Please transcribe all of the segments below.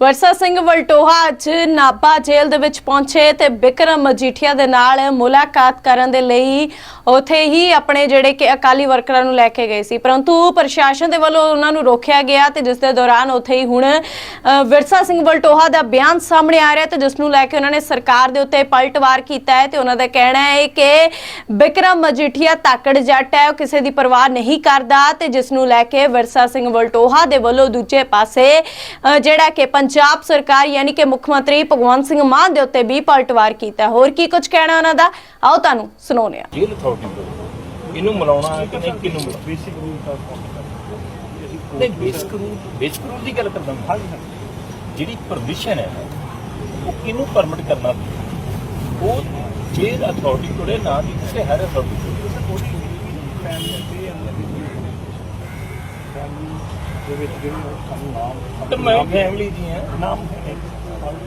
ਵਰਸਾ ਸਿੰਘ ਵਲਟੋਹਾ ਅੱਜ ਨਾਭਾ ਜੇਲ੍ਹ ਦੇ ਵਿੱਚ ਪਹੁੰਚੇ ਤੇ ਬਿਕਰਮ ਮਜੀਠੀਆ ਦੇ ਨਾਲ ਮੁਲਾਕਾਤ ਕਰਨ ਦੇ ਲਈ ਉਥੇ ਹੀ ਆਪਣੇ ਜਿਹੜੇ ਕਿ ਅਕਾਲੀ ਵਰਕਰਾਂ ਨੂੰ ਲੈ ਕੇ ਗਏ ਸੀ। ਪਰੰਤੂ ਪ੍ਰਸ਼ਾਸਨ ਦੇ ਵੱਲੋਂ ਉਹਨਾਂ ਨੂੰ ਰੋਕਿਆ ਗਿਆ ਤੇ ਜਿਸ ਦੇ ਦੌਰਾਨ ਉਥੇ ਹੀ ਹੁਣ ਵਿਰਸਾ ਸਿੰਘ ਵਲਟੋਹਾ ਦਾ ਬਿਆਨ ਸਾਹਮਣੇ ਆ ਰਿਹਾ ਤੇ ਜਿਸ ਨੂੰ ਲੈ ਕੇ ਉਹਨਾਂ ਨੇ ਸਰਕਾਰ ਦੇ ਉੱਤੇ ਪਲਟਵਾਰ ਕੀਤਾ ਹੈ ਤੇ ਉਹਨਾਂ ਦਾ ਕਹਿਣਾ ਹੈ ਕਿ ਬਿਕਰਮ ਮਜੀਠੀਆ ਤਾਕੜ ਜੱਟ ਹੈ, ਉਹ ਕਿਸੇ ਦੀ ਪਰਵਾਹ ਨਹੀਂ ਕਰਦਾ ਤੇ ਜਿਸ ਨੂੰ ਲੈ ਕੇ ਵਿਰਸਾ ਸਿੰਘ ਵਲਟੋਹਾ ਦੇ ਵੱਲੋਂ ਦੂਜੇ ਪਾਸੇ ਜਿਹੜਾ ਕਿ ਪੰਜਾਬ ਸਰਕਾਰ ਯਾਨੀ ਕਿ ਮੁੱਖ ਮੰਤਰੀ ਭਗਵੰਤ ਸਿੰਘ ਮਾਨ ਦੇ ਉੱਤੇ ਵੀ ਪਲਟਵਾਰ ਕੀਤਾ। ਹੋਰ ਕੀ ਕੁਝ ਕਹਿਣਾ ਉਹਨਾਂ ਦਾ? ਆਓ ਤੁਹਾਨੂੰ ਸੁਣਾਉਂਦੇ ਹਾਂ। ਜੇਲ੍ਹ ਅਥਾਰਟੀ ਇਹਨੂੰ ਮਿਲਾਉਣਾ ਹੈ ਕਿ ਨਹੀਂ ਕਿਹਨੂੰ ਮਿਲਾਉਣਾ? ਬੇਸਿਕ ਰੂਲ ਦਾ ਨਹੀਂ ਬੇਸਿਕ ਰੂਲ ਬੇਸਿਕ ਰੂਲ ਦੀ ਗੱਲ ਕਰਦਾ ਮੈਂ। ਜਿਹੜੀ ਪਰਮਿਸ਼ਨ ਹੈ ਉਹ ਕਿਹਨੂੰ ਪਰਮਿਟ ਕਰਨਾ ਉਹ ਜੇਲ੍ਹ ਅਥਾਰਟੀ ਕੋਲੇ ਨਾ ਦੀ ਕਿਸੇ ਹਰ ਅਥਾਰਟੀ ਦੇ ਵਿੱਚ ਜਿਹੜੀ ਸਾਨੂੰ ਨਾਮ ਤੇ ਮੈਂ ਫੈਮਿਲੀ ਦੀ ਹਾਂ। ਨਾਮ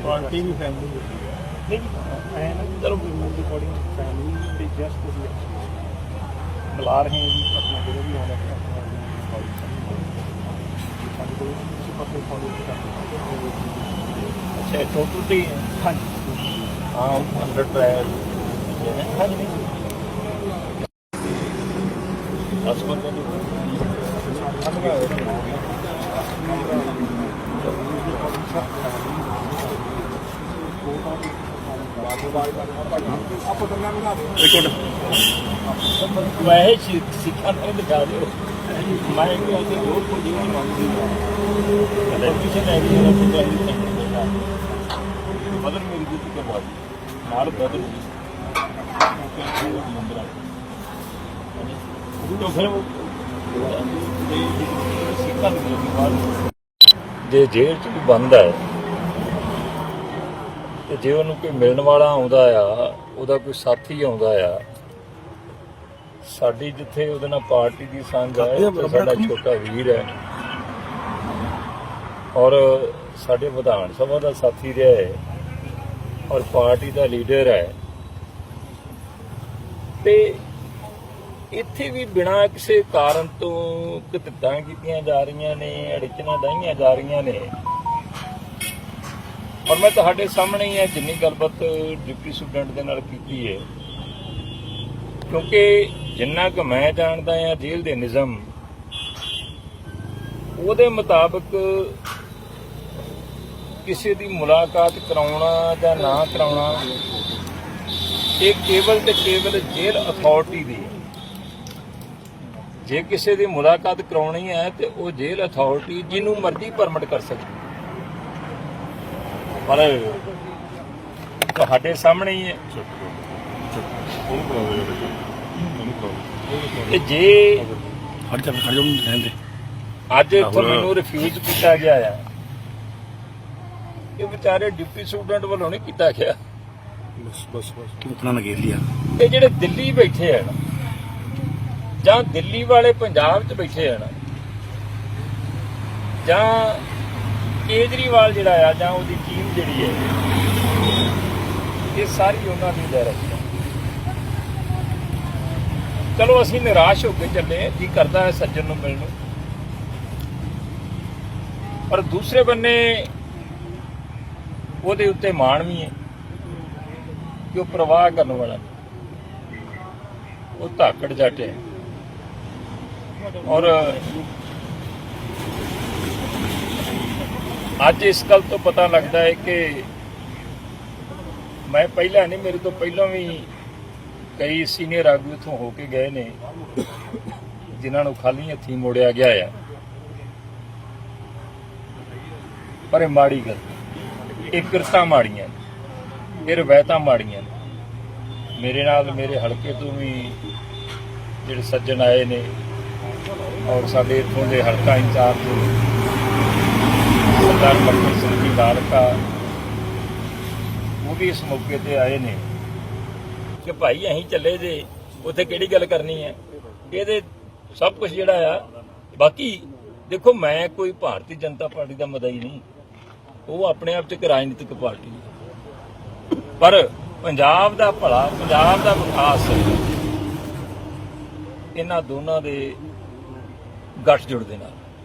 ਪਾਰਟੀ ਵੀ ਫੈਮਿਲੀ ਨਹੀਂ ਹੈ ਨਾ ਚਲੋ ਦੀ ਅਕੋਰਡਿੰਗ ਫੈਮਿਲੀ ਤੇ ਜਸਟ ਤੁਸੀਂ ਬੁਲਾ ਰਹੇ ਹਾਂ ਜੀ ਆਪਣਾ ਜਿਹੜਾ ਵੀ ਆਉਣਾ ਹੈ ਆਪਣਾ ਸਾਡੇ ਕੋਲ ਕਿਸੇ ਪਾਸੇ ਫੋਲੋ ਕਰਦੇ ਅੱਛਾ ਟੋਟਲ ਤੇ ਹਾਂਜੀ। ਹਾਂ ਅੰਡਰ ਟ੍ਰਾਇਲ ਹਾਂਜੀ। ਨਹੀਂ ਦਸ ਬੰਦੇ ਵੈਸੇ ਸਿ- ਸਿੱਖਾਂ ਨੂੰ ਦਿਖਾ ਦਿਓ ਮੈਂ ਕਿ ਉਹਦੇ ਹੋਰ ਕੋਈ ਨਹੀਂ ਮੰਗਦੀ ਕਦੇ ਕਿਸੇ ਨੇ ਉਹ ਕੋਈ ਨਹੀਂ ਬਦਲ ਮੇਰੀ ਦਿੱਤੀ ਕੇ ਬਾਅਦ ਨਾਲ ਬਦਲ ਉਹ ਫਿਰ ਉਹ ਸਿੱਖਾਂ ਦੇ ਬਾਅਦ ਜੇ ਜੇਲ੍ਹ ਚ ਵੀ ਬੰਦ ਹੈ ਤੇ ਜੇ ਉਹਨੂੰ ਕੋਈ ਮਿਲਣ ਵਾਲਾ ਆਉਂਦਾ ਆ ਉਹਦਾ ਕੋਈ ਸਾਥੀ ਆਉਂਦਾ ਆ ਸਾਡੀ ਜਿੱਥੇ ਉਹਦੇ ਨਾਲ ਪਾਰਟੀ ਦੀ ਸੰਗ ਹੈ ਤੇ ਸਾਡਾ ਛੋਟਾ ਵੀਰ ਹੈ। ਔਰ ਸਾਡੇ ਵਿਧਾਨ ਸਭਾ ਦਾ ਸਾਥੀ ਰਿਹਾ ਹੈ ਔਰ ਪਾਰਟੀ ਦਾ ਲੀਡਰ ਹੈ। ਤੇ ਇੱਥੇ ਵੀ ਬਿਨਾਂ ਕਿਸੇ ਕਾਰਨ ਤੋਂ ਕਿਤਤਾਂ ਕੀਤੀਆਂ ਜਾ ਰਹੀਆਂ ਨੇ, ਅੜਚਨਾ ਦਾਈਆਂ ਜਾ ਰਹੀਆਂ ਨੇ। ਔਰ ਮੈਂ ਤੁਹਾਡੇ ਸਾਹਮਣੇ ਹੀ ਹੈ ਜਿੰਨੀ ਗੱਲਬਾਤ ਡਿਪਟੀ ਸਟੂਡੈਂਟ ਦੇ ਨਾਲ ਕੀਤੀ ਹੈ, ਕਿਉਂਕਿ ਜਿੰਨਾ ਕੁ ਮੈਂ ਜਾਣਦਾ ਹਾਂ ਜੇਲ੍ਹ ਦੇ ਨਿਜ਼ਾਮ, ਉਹਦੇ ਮੁਤਾਬਕ ਕਿਸੇ ਦੀ ਮੁਲਾਕਾਤ ਕਰਾਉਣਾ ਜਾਂ ਨਾ ਕਰਾਉਣਾ, ਇਹ ਕੇਵਲ ਤੇ ਕੇਵਲ ਜੇਲ੍ਹ ਅਥਾਰਟੀ ਦੀ ਹੈ। ਜੇ ਕਿਸੇ ਦੀ ਮੁਲਾਕਾਤ ਕਰਾਉਣੀ ਹੈ ਤੇ ਉਹ ਜੇਲ੍ਹ ਅਥਾਰਟੀ ਜਿਹਨੂੰ ਮਰਜ਼ੀ ਪਰਮਿਟ ਕਰ ਸਕਦੀ ਪਰ ਤੁਹਾਡੇ ਸਾਹਮਣੇ ਹੀ ਹੈ। ਕਿ ਜੇ ਹਟ ਜਾ ਖੜ ਜਾ ਨੂੰ ਰਹਿੰਦੇ ਅੱਜ ਇੱਥੋਂ ਮੈਨੂੰ ਰਿਫਿਊਜ਼ ਕੀਤਾ ਗਿਆ ਆ। ਇਹ ਵਿਚਾਰੇ ਡਿਪਟੀ ਸੁਪਰਡੈਂਟ ਵੱਲੋਂ ਨਹੀਂ ਕੀਤਾ ਗਿਆ। ਬਸ ਬਸ ਬਸ। ਕਿ ਉਤਨਾ ਨਗੇਰ ਲਿਆ। ਇਹ ਜਿਹੜੇ ਦਿੱਲੀ ਬੈਠੇ ਆ ਨਾ ਜਾਂ ਦਿੱਲੀ ਵਾਲੇ ਪੰਜਾਬ 'ਚ ਬੈਠੇ ਆ ਨਾ, ਜਾਂ ਕੇਜਰੀਵਾਲ ਜਿਹੜਾ ਆ, ਜਾਂ ਉਹਦੀ ਟੀਮ ਜਿਹੜੀ ਹੈ, ਇਹ ਸਾਰੀ ਉਹਨਾਂ ਦੀ ਡਾਇਰੈਕਸ਼ਨ ਚਲੋ ਅਸੀਂ ਨਿਰਾਸ਼ ਹੋ ਕੇ ਚੱਲੇ ਜੀ ਕਰਦਾ ਹੈ ਸੱਜਣ ਨੂੰ ਮਿਲਣ ਨੂੰ। ਪਰ ਦੂਸਰੇ ਬੰਨੇ ਉਹਦੇ ਉੱਤੇ ਮਾਣ ਵੀ ਹੈ ਕਿ ਉਹ ਪ੍ਰਵਾਹ ਕਰਨ ਵਾਲਾ ਉਹ ਧਾਕੜ ਜੱਟ ਹੈ। ਔਰ ਅੱਜ ਇਸ ਗੱਲ ਤੋਂ ਪਤਾ ਲੱਗਦਾ ਹੈ ਕਿ ਮੈਂ ਪਹਿਲਾਂ ਨਹੀਂ, ਮੇਰੇ ਤੋਂ ਪਹਿਲਾਂ ਵੀ ਕਈ ਸੀਨੀਅਰ ਆਗੂ ਇੱਥੋਂ ਹੋ ਕੇ ਗਏ ਨੇ, ਜਿਨ੍ਹਾਂ ਨੂੰ ਖਾਲੀ ਹੱਥੀਂ ਮੋੜਿਆ ਗਿਆ ਹੈ ਪਰ ਇਹ ਮਾੜੀ ਗੱਲ ਇਹ ਕਿਰਤਾਂ ਮਾੜੀਆਂ ਨੇ, ਇਹ ਰਵਾਇਤਾਂ ਮਾੜੀਆਂ ਨੇ। ਮੇਰੇ ਨਾਲ ਮੇਰੇ ਹਲਕੇ ਤੋਂ ਵੀ ਜਿਹੜੇ ਸੱਜਣ ਆਏ ਨੇ ਔਰ ਸਾਡੇ ਇੱਥੋਂ ਦੇ ਹਲਕਾ ਇੰਚਾਰਜ ਸਰਦਾਰ ਮੱਖਣ ਸਿੰਘ ਜੀ ਲਾਲਕਾ ਉਹ ਵੀ ਇਸ ਮੌਕੇ ਤੇ ਆਏ ਨੇ ਕਿ ਭਾਈ ਅਸੀਂ ਚੱਲੇ ਜੇ, ਉੱਥੇ ਕਿਹੜੀ ਗੱਲ ਕਰਨੀ ਹੈ? ਇਹਦੇ ਸਭ ਕੁਝ ਜਿਹੜਾ ਆ, ਬਾਕੀ ਦੇਖੋ ਮੈਂ ਕੋਈ ਭਾਰਤੀ ਜਨਤਾ ਪਾਰਟੀ ਦਾ ਮਦਈ ਨਹੀਂ। ਉਹ ਆਪਣੇ ਆਪ ਚ ਇੱਕ ਰਾਜਨੀਤਿਕ ਪਾਰਟੀ ਪਰ ਪੰਜਾਬ ਦਾ ਭਲਾ, ਪੰਜਾਬ ਦਾ ਵਿਕਾਸ ਇਹਨਾਂ ਦੋਨਾਂ ਦੇ ਗੱਠਜੋੜ ਦੇ ਨਾਲ।